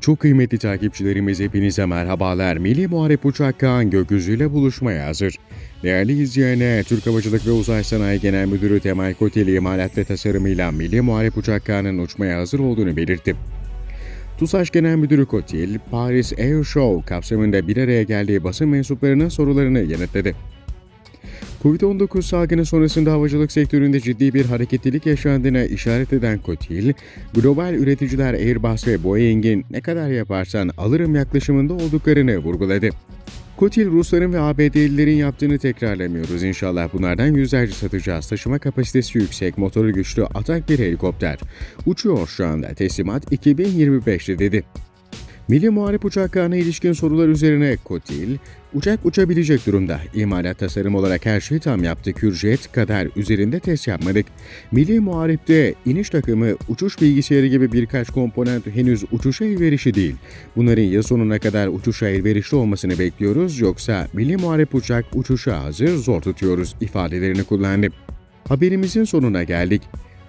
Çok kıymetli takipçilerimiz hepinize merhabalar. Milli Muharip Uçak Kaan gökyüzüyle buluşmaya hazır. Değerli izleyenler, Türk Havacılık ve Uzay Sanayi Genel Müdürü Temel Koteli imalat ve tasarımıyla Milli Muharip Uçak Kaan'ın uçmaya hazır olduğunu belirtti. TUSAŞ Genel Müdürü Kotil, Paris Air Show kapsamında bir araya geldiği basın mensuplarının sorularını yanıtladı. Covid-19 salgını sonrasında havacılık sektöründe ciddi bir hareketlilik yaşandığına işaret eden Kotil, global üreticiler Airbus ve Boeing'in ne kadar yaparsan alırım yaklaşımında olduklarını vurguladı. Kotil, Rusların ve ABD'lilerin yaptığını tekrarlamıyoruz. İnşallah bunlardan yüzlerce satacağız. Taşıma kapasitesi yüksek, motoru güçlü, atak bir helikopter. Uçuyor şu anda. Teslimat 2025'te dedi. Milli Muharip Uçak Kağan'a ilişkin sorular üzerine Kotil, uçak uçabilecek durumda. İmalat tasarım olarak her şeyi tam yaptık. Hürjet kadar üzerinde test yapmadık. Milli Muharip'te iniş takımı, uçuş bilgisayarı gibi birkaç komponent henüz uçuşa elverişli değil. Bunların yıl sonuna kadar uçuşa elverişli olmasını bekliyoruz. Yoksa Milli Muharip uçak uçuşa hazır zor tutuyoruz ifadelerini kullandı. Haberimizin sonuna geldik.